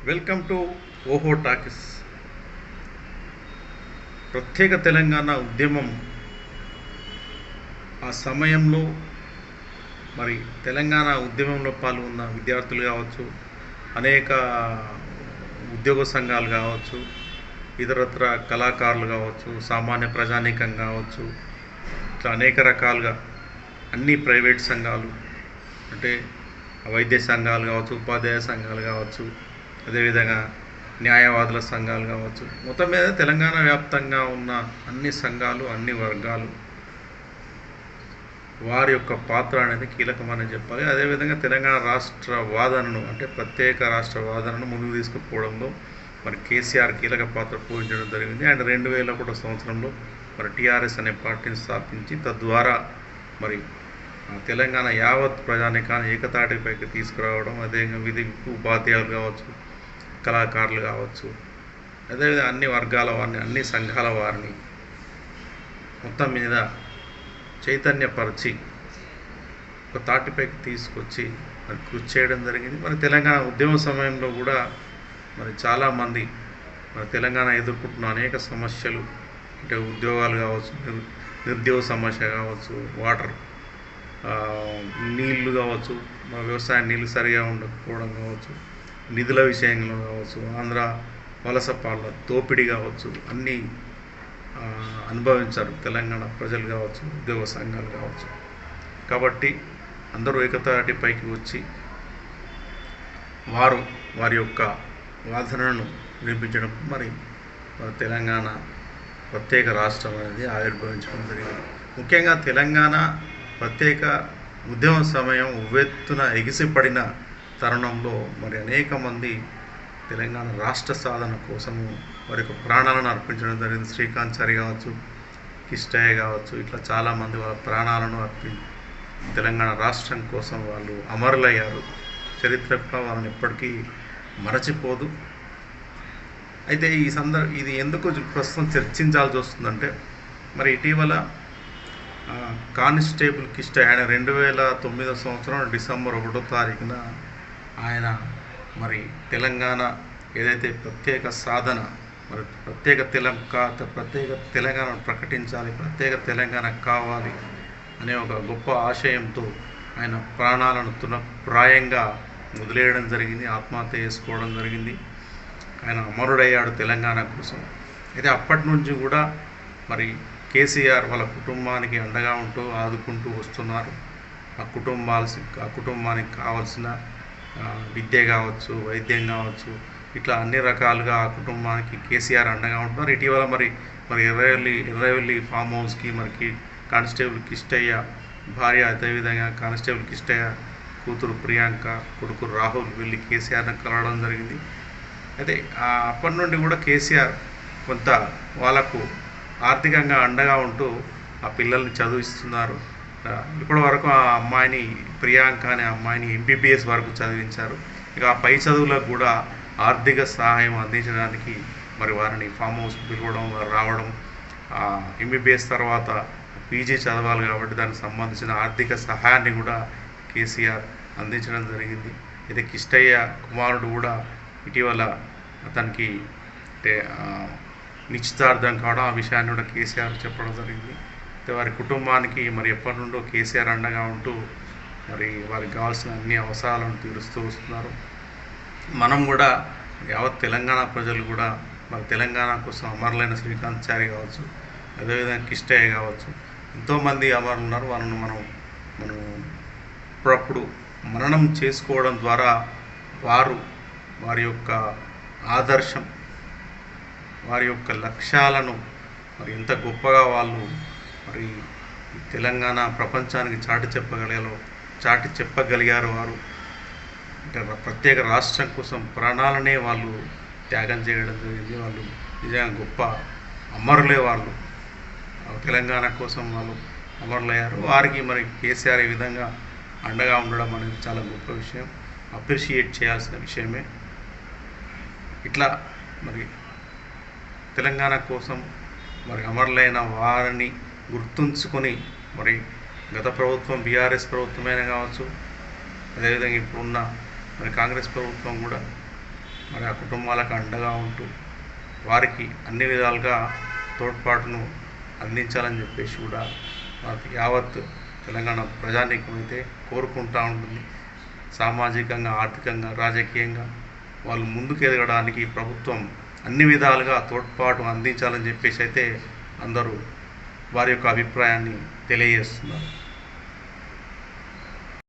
Welcome to ఓహో talkies ప్రత్యేక తెలంగాణ ఉద్యమం ఆ సమయంలో మరి తెలంగాణ ఉద్యమంలో పాల్గొన్న విద్యార్థులు కావచ్చు అనేక ఉద్యోగ సంఘాలు కావచ్చు ఇతరత్ర కళాకారులు కావచ్చు సామాన్య ప్రజానీకం కావచ్చు ఇట్లా అనేక రకాలుగా అన్ని ప్రైవేట్ సంఘాలు అంటే వైద్య సంఘాలు కావచ్చు ఉపాధ్యాయ సంఘాలు కావచ్చు అదేవిధంగా న్యాయవాదుల సంఘాలు కావచ్చు. మొత్తం మీద తెలంగాణ వ్యాప్తంగా ఉన్న అన్ని సంఘాలు అన్ని వర్గాలు వారి యొక్క పాత్ర అనేది కీలకమని చెప్పాలి. అదేవిధంగా తెలంగాణ రాష్ట్ర వాదనను అంటే ప్రత్యేక రాష్ట్ర వాదనను ముందుకు తీసుకుపోవడంలో మరి కేసీఆర్ కీలక పాత్ర పోషించడం జరిగింది. అండ్ రెండు వేల ఒకటో సంవత్సరంలో మరి టీఆర్ఎస్ అనే పార్టీని స్థాపించి తద్వారా మరి తెలంగాణ యావత్ ప్రజానికాన్ని ఏకతాటిపైకి తీసుకురావడం అదేవిధంగా విధి ఉపాధ్యాయులు కావచ్చు కళాకారులు కావచ్చు అదేవిధంగా అన్ని వర్గాల వారిని అన్ని సంఘాల వారిని మొత్తం మీద చైతన్యపరిచి ఒక తాటిపైకి తీసుకొచ్చి మరి కృషి చేయడం జరిగింది. మరి తెలంగాణ ఉద్యమ సమయంలో కూడా మరి చాలామంది మరి తెలంగాణ ఎదుర్కొంటున్న అనేక సమస్యలు అంటే ఉద్యోగాలు కావచ్చు నిరుద్యోగ సమస్య కావచ్చు వాటర్ నీళ్ళు కావచ్చు మా వ్యవసాయ నీళ్ళు సరిగా ఉండకపోవడం కావచ్చు నిధుల విషయంలో కావచ్చు ఆంధ్ర వలస పాళ్ళ దోపిడీ కావచ్చు అన్నీ అనుభవించారు తెలంగాణ ప్రజలు కావచ్చు ఉద్యోగ సంఘాలు కావచ్చు. కాబట్టి అందరూ ఏకతాటిపైకి వచ్చి వారు వారి యొక్క వాదనను వినిపించడం మరి తెలంగాణ ప్రత్యేక రాష్ట్రం అనేది ఆవిర్భవించడం జరిగింది. ముఖ్యంగా తెలంగాణ ప్రత్యేక ఉద్యమ సమయం ఉవ్వెత్తున ఎగిసిపడిన తరుణంలో మరి అనేక మంది తెలంగాణ రాష్ట్ర సాధన కోసము వారి యొక్క ప్రాణాలను అర్పించడం జరిగింది. శ్రీకాంత్ సరి కావచ్చు కిష్టయ్య కావచ్చు ఇట్లా చాలామంది వాళ్ళ ప్రాణాలను అర్పి తెలంగాణ రాష్ట్రం కోసం వాళ్ళు అమరులయ్యారు. చరిత్ర కూడా వాళ్ళని ఎప్పటికీ మరచిపోదు. అయితే ఈ సందర్భ ఇది ఎందుకు ప్రస్తుతం చర్చించాల్సి వస్తుందంటే మరి ఇటీవల కానిస్టేబుల్ కిష్టయ్య ఆయన రెండు వేల తొమ్మిదో సంవత్సరం డిసెంబర్ ఒకటో తారీఖున ఆయన మరి తెలంగాణ ఏదైతే ప్రత్యేక సాధన మరి ప్రత్యేక తెలంగా ప్రత్యేక తెలంగాణ ప్రకటించాలి ప్రత్యేక తెలంగాణ కావాలి అనే ఒక గొప్ప ఆశయంతో ఆయన ప్రాణాలను తునప్రాయంగా వదిలేయడం జరిగింది ఆత్మహత్య చేసుకోవడం జరిగింది. ఆయన అమరుడయ్యాడు తెలంగాణ కోసం. అయితే అప్పటి నుంచి కూడా మరి కేసీఆర్ వాళ్ళ కుటుంబానికి అండగా ఉంటూ ఆదుకుంటూ వస్తున్నారు. ఆ కుటుంబాల్సి ఆ కుటుంబానికి కావాల్సిన విద్య కావచ్చు వైద్యం కావచ్చు ఇట్లా అన్ని రకాలుగా ఆ కుటుంబానికి కేసీఆర్ అండగా ఉంటున్నారు. ఇటీవల మరి మరి ఎర్రవెల్లి ఎర్రవెల్లి ఫామ్ హౌస్కి మనకి కానిస్టేబుల్ కిష్టయ్య భార్య అదేవిధంగా కానిస్టేబుల్ కిష్టయ్య కూతురు ప్రియాంక కొడుకు రాహుల్ వెళ్ళి కేసీఆర్ని కలవడం జరిగింది. అయితే ఆ అప్పటి నుండి కూడా కేసీఆర్ కొంత వాళ్ళకు ఆర్థికంగా అండగా ఉంటూ ఆ పిల్లల్ని చదివిస్తున్నారు. ఇప్పటి వరకు ఆ అమ్మాయిని ప్రియాంక అనే అమ్మాయిని ఎంబీబీఎస్ వరకు చదివించారు. ఇక ఆ పై చదువులకు కూడా ఆర్థిక సహాయం అందించడానికి మరి వారిని ఫామ్ హౌస్ పిలవడం రావడం ఎంబీబీఎస్ తర్వాత పీజీ చదవాలి కాబట్టి దానికి సంబంధించిన ఆర్థిక సహాయాన్ని కూడా కేసీఆర్ అందించడం జరిగింది. అయితే కిష్టయ్య కుమారుడు కూడా ఇటీవల అతనికి అంటే నిశ్చితార్థం కావడం ఆ విషయాన్ని కూడా కేసీఆర్ చెప్పడం జరిగింది. అయితే వారి కుటుంబానికి మరి ఎప్పటి నుండో కేసీఆర్ అండగా ఉంటూ మరి వారికి కావాల్సిన అన్ని అవసరాలను తీరుస్తూ వస్తున్నారు. మనం కూడా యావత్ తెలంగాణ ప్రజలు కూడా మరి తెలంగాణ కోసం అమరులైన శ్రీకాంత్ చారి కావచ్చు అదేవిధంగా కిష్టయ్య కావచ్చు ఎంతోమంది అమరులు ఉన్నారు. వాళ్ళను మనం మనం అప్పుడప్పుడు మరణం చేసుకోవడం ద్వారా వారు వారి యొక్క ఆదర్శం వారి యొక్క లక్ష్యాలను మరి ఎంత గొప్పగా వాళ్ళు మరి తెలంగాణ ప్రపంచానికి చాటి చెప్పగలిగారో చాటి చెప్పగలిగారు వారు. అంటే ప్రత్యేక రాష్ట్రం కోసం ప్రాణాలనే వాళ్ళు త్యాగం చేయడం జరిగింది. వాళ్ళు నిజంగా గొప్ప అమరులే వాళ్ళు. తెలంగాణ కోసం వాళ్ళు అమరులయ్యారు. వారికి మరి కేసీఆర్ ఈ విధంగా అండగా ఉండడం అనేది చాలా గొప్ప విషయం. అప్రిషియేట్ చేయాల్సిన విషయమే. ఇట్లా మరి తెలంగాణ కోసం మరి అమరులైన వారిని గుర్తుంచుకొని మరి గత ప్రభుత్వం బీఆర్ఎస్ ప్రభుత్వమైనా కావచ్చు అదేవిధంగా ఇప్పుడున్న మరి కాంగ్రెస్ ప్రభుత్వం కూడా మరి ఆ కుటుంబాలకు అండగా ఉంటూ వారికి అన్ని విధాలుగా తోడ్పాటును అందించాలని చెప్పేసి కూడా మనకి యావత్ తెలంగాణ ప్రజానీకం అయితే కోరుకుంటూ ఉంటుంది. సామాజికంగా ఆర్థికంగా రాజకీయంగా వాళ్ళు ముందుకు ఎదగడానికి ప్రభుత్వం అన్ని విధాలుగా తోడ్పాటు అందించాలని చెప్పేసి అయితే అందరూ వారి యొక్క అభిప్రాయాన్ని తెలియజేస్తున్నారు.